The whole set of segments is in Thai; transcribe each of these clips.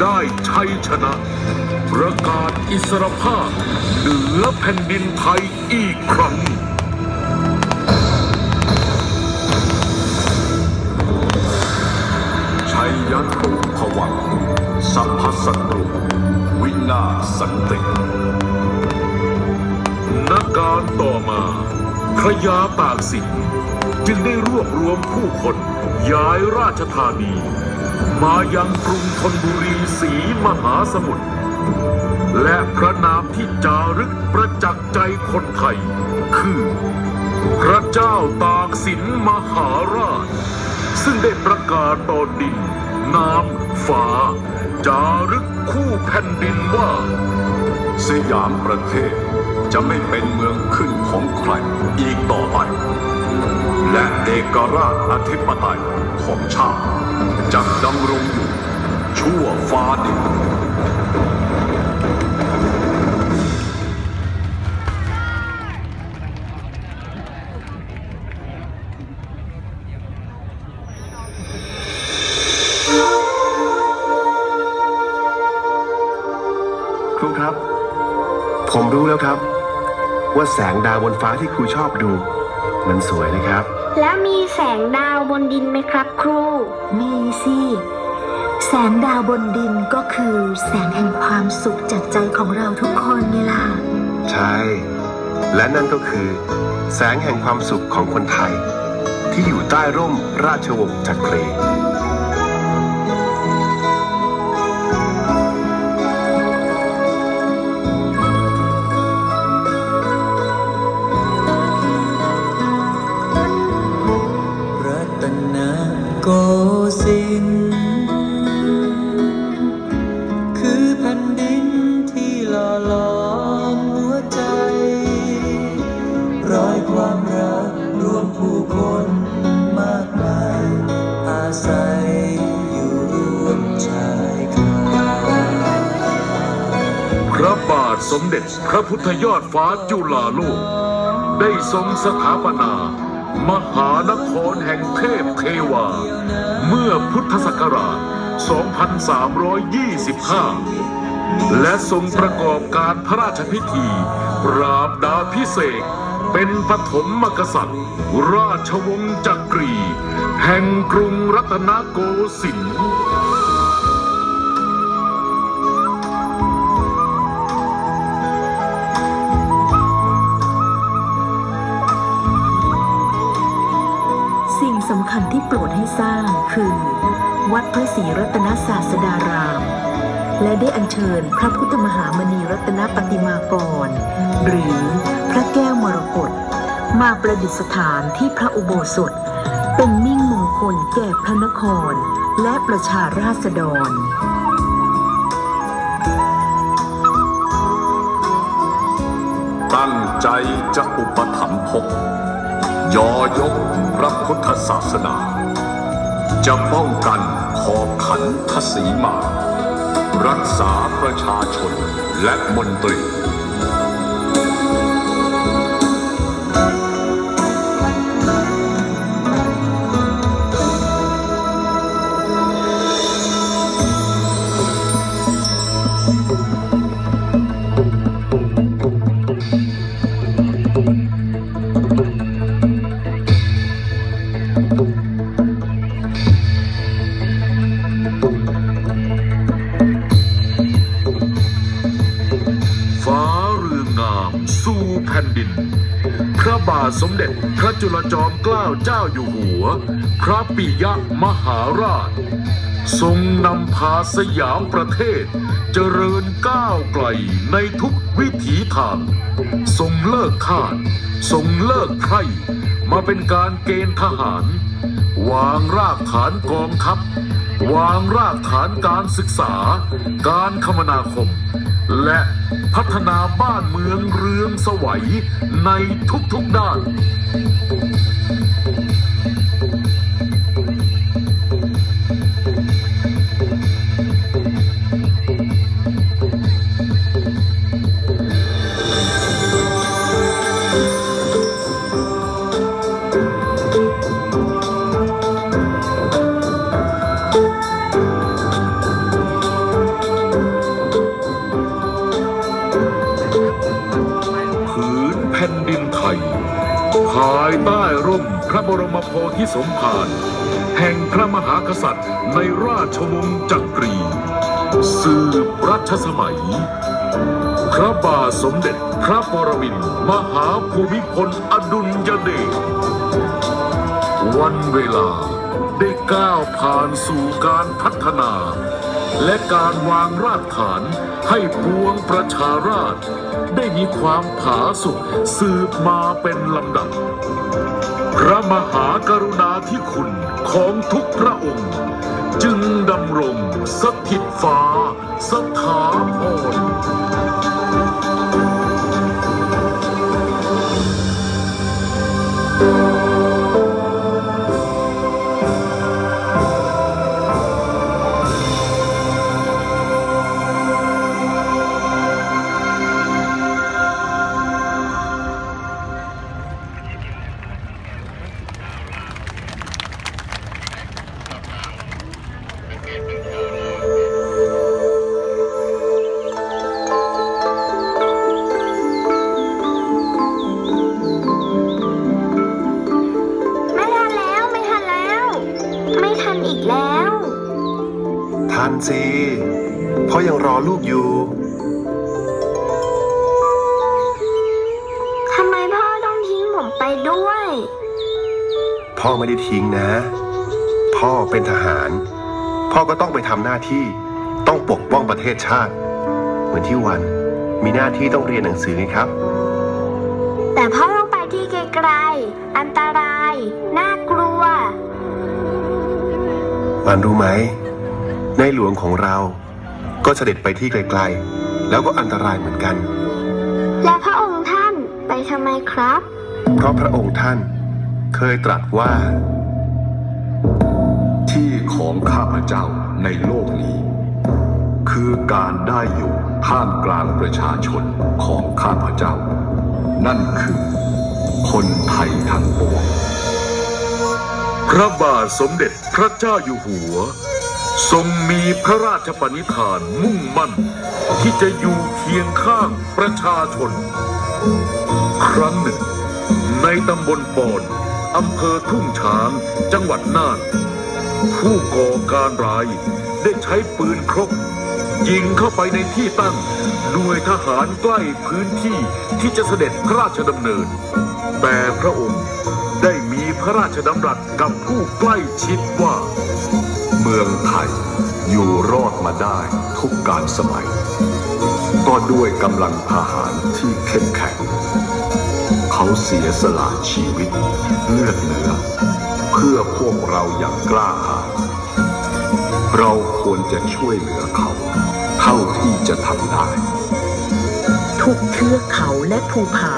ได้ชัยชนะ ประกาศอิสรภาพเหนือแผ่นดินไทยอีกครั้งชัยยันตุผวังสัพพสัตรุวินาศสันตินักการต่อมาพระยาตากสินจึงได้รวบรวมผู้คนย้ายราชธานี มายังกรุงธนบุรีศรีมหาสมุทร และพระนามที่จารึกประจักษ์ใจคนไทย คือ พระเจ้าตากสินมหาราช ซึ่งได้ประกาศต่อดิน น้ำฟ้า จารึกคู่แผ่นดินว่า สยามประเทศจะไม่เป็นเมืองขึ้นของใครอีกต่อไป และเอกราชอธิปไตยของชาติจะดำรงอยู่ชั่วฟ้าดินครูครับ ผมรู้แล้วครับ ว่าแสงดาวบนฟ้าที่ครูชอบดู มันสวยนะครับ แล้วมีแสงดาวบนดินไหมครับครู มีสิ แสงดาวบนดินก็คือแสงแห่งความสุขจากใจของเราทุกคนไงล่ะ ใช่ และนั่นก็คือ แสงแห่งความสุขของคนไทย ที่อยู่ใต้ร่มราชวงศ์จักรีรั สมเด็จพระพุทธยอดฟ้าจุฬาโลก ได้ทรงสถาปนา มหานครแห่งเทพเทวา เมื่อพุทธศักราช 2325 และทรงประกอบการพระราชพิธีปราบดาพิเศษเป็นปฐมมกษัตริย์ ราชวงศ์จักรี แห่งกรุงรัตนโกสินทร์ สำคัญที่โปรดให้สร้างคือ วัดพระศรีรัตนศาสดาราม และได้อัญเชิญพระพุทธมหามณีรัตนปฏิมากร หรือพระแก้วมรกตมาประดิษฐานที่พระอุโบสถ เป็นมิ่งมงคลแก่พระนคร และประชาราษฎรตั้งใจจะอุปถัมภก ยอยกพระพุทธศาสนา จะป้องกันขอบขันทศีมา รักษาประชาชนและมนตรี สมเด็จพระจุลจอมเกล้าเจ้าอยู่หัว พระปิยมหาราช ทรงนำพาสยามประเทศ เจริญก้าวไกลในทุกวิถีทาง ทรงเลิกทาสทรงเลิกไพร่มาเป็นการเกณฑ์ทหาร วางรากฐานกองทัพ วางรากฐานการศึกษา การคมนาคม และพัฒนาบ้านเมืองเรืองสวัยในทุกๆด้าน ภายใต้ร่มพระบรมโพธิสมภารแห่งพระมหากษัตริย์ในราชวงศ์จักรี สืบรัชสมัย พระบาทสมเด็จพระปรมินทรมหาภูมิพลอดุลยเดชวันเวลาได้ก้าวผ่านสู่การพัฒนา และการวางรากฐานให้ปวงประชาราษฎร์ได้มีความผาสุกสืบมาเป็นลำดับ ระมหากรุณาธิคุณของทุกพระองค์ จึงดำรงสถิตฟ้าสถาพร ลูกอยู่ ทำไมพ่อต้องทิ้งผมไปด้วย พ่อไม่ได้ทิ้งนะ พ่อเป็นทหาร พ่อก็ต้องไปทำหน้าที่ ต้องปกป้องประเทศชาติ เหมือนที่วันมีหน้าที่ต้องเรียนหนังสือไงครับ แต่พ่อต้องไปที่ไกลๆ อันตราย น่ากลัว วันรู้ไหม ในหลวงของเรา ก็เสด็จไปที่ไกลๆ แล้วก็อันตรายเหมือนกัน และพระองค์ท่านไปทำไมครับ เพราะพระองค์ท่านเคยตรัสว่า ที่ของข้าพเจ้าในโลกนี้ คือการได้อยู่ท่ามกลางประชาชนของข้าพเจ้า นั่นคือคนไทยทั้งปวงพระบาทสมเด็จพระเจ้าอยู่หัว ทรงมีพระราชปณิธานมุ่งมั่น ที่จะอยู่เคียงข้างประชาชน ครั้งหนึ่ง ในตำบลปอนอำเภอทุ่งช้างจังหวัดน่าน ผู้ก่อการร้ายได้ใช้ปืนครบ ยิงเข้าไปในที่ตั้งหน่วยทหารใกล้พื้นที่ที่จะเสด็จพระราชดำเนิน แต่พระองค์ได้มีพระราชดำรัสกับผู้ใกล้ชิดว่า เมืองไทย อยู่รอดมาได้ทุกการสมัย ก็ด้วยกำลังทหารที่เข้มแข็ง เขาเสียสละชีวิตเลือดเนื้อ เพื่อพวกเราอย่างกล้าหาญเราควรจะช่วยเหลือเขา เท่าที่จะทำได้ ทุกเทือกเขาและภูผา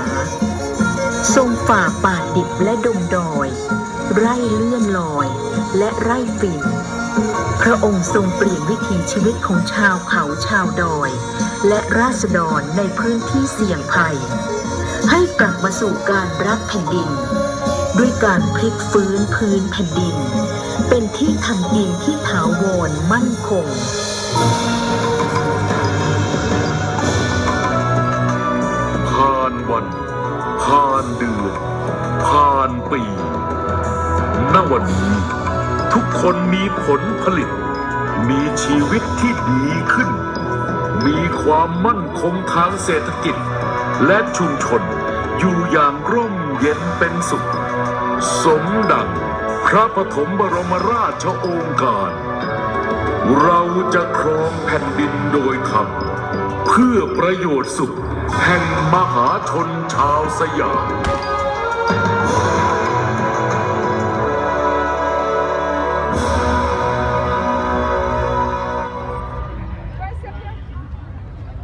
ทรงฝ่าป่าดิบและดงดอย ไร่เลื่อนลอย และไร่ฝิ่น พระองค์ทรงเปลี่ยนวิถีชีวิตของชาวเขาชาวดอย และราษฎรในพื้นที่เสี่ยงภัย ให้กลับมาสู่การรักแผ่นดิน ด้วยการพลิกฟื้นพื้นแผ่นดิน เป็นที่ทำกินที่ถาวรมั่นคงผ่านวันผ่านเดือนผ่านปีณวันนี้ ทุกคนมีผลผลิต มีชีวิตที่ดีขึ้น มีความมั่นคงทางเศรษฐกิจ และชุมชนอยู่อย่างร่มเย็นเป็นสุข สมดังพระปฐมบรมราชโองการ เราจะครองแผ่นดินโดยธรรมเพื่อประโยชน์สุขแห่งมหาชนชาวสยาม